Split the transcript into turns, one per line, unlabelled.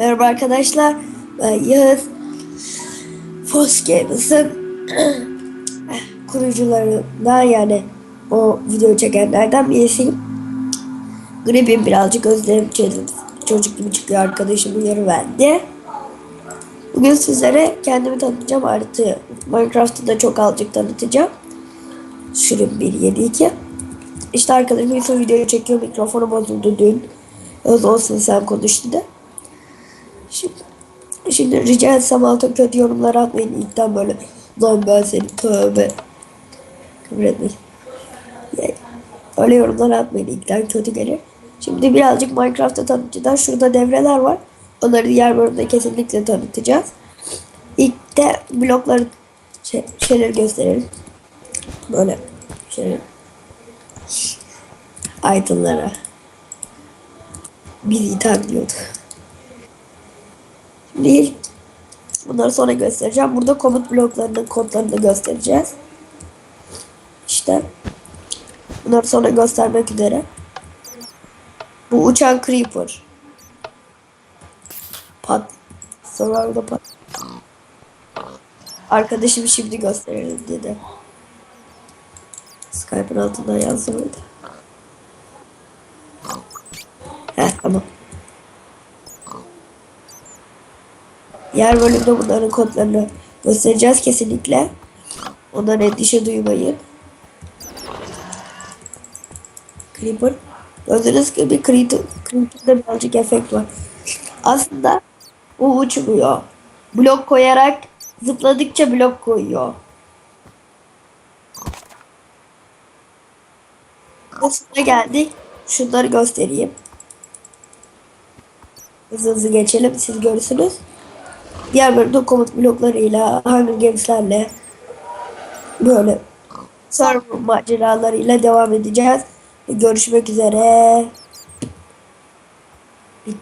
Merhaba arkadaşlar. Ben Yağız. Fox Games'ın kurucularından yani o video çekenlerden birisiyim. Gripim birazcık özlerim çözüm. Çocuk gibi çıkıyor arkadaşım uyarı verdi. Bugün sizlere kendimi tanıtacağım artı Minecraft'ı da çok azıcık tanıtacağım. Sürüm 172. İşte arkadaşım Yusuf videoyu çekiyor mikrofonu bozuldu dün. Öz olsun sen konuş dedi. Şimdi, şimdi rica etsem alta kötü yorumlar atmayın ilkten böyle. Lan ben seni tövbe. Kabul öyle yorumlar atmayın ilkten kötü gelir. Şimdi birazcık Minecraft'ta tanıtacağız. Şurada devreler var. Onları diğer bölümde kesinlikle tanıtacağız. İlk de blokları şey, şeyleri gösterelim. Böyle şey itemlara. Bizi itham İlk bunları sonra göstereceğim. Burada komut bloklarının kodlarını göstereceğiz. İşte bunları sonra göstermek üzere. Bu uçan creeper. Pat. Orada pat. Arkadaşım şimdi gösterelim dedi. Skype'ın altından yazdı mıydı? Heh tamam. Diğer bölümde bunların kodlarını göstereceğiz kesinlikle. Ondan endişe duymayın. Creeper. Gördüğünüz gibi Creeper, Creeper'da birazcık efekt var. Aslında bu uçmuyor. Blok koyarak zıpladıkça blok koyuyor. Aslında geldik. Şunları göstereyim. Hızlı hızlı geçelim siz görürsünüz. Diğer bölümde komut bloklarıyla, Hunger Games'lerle böyle server maceralarıyla devam edeceğiz. Görüşmek üzere. Bitti.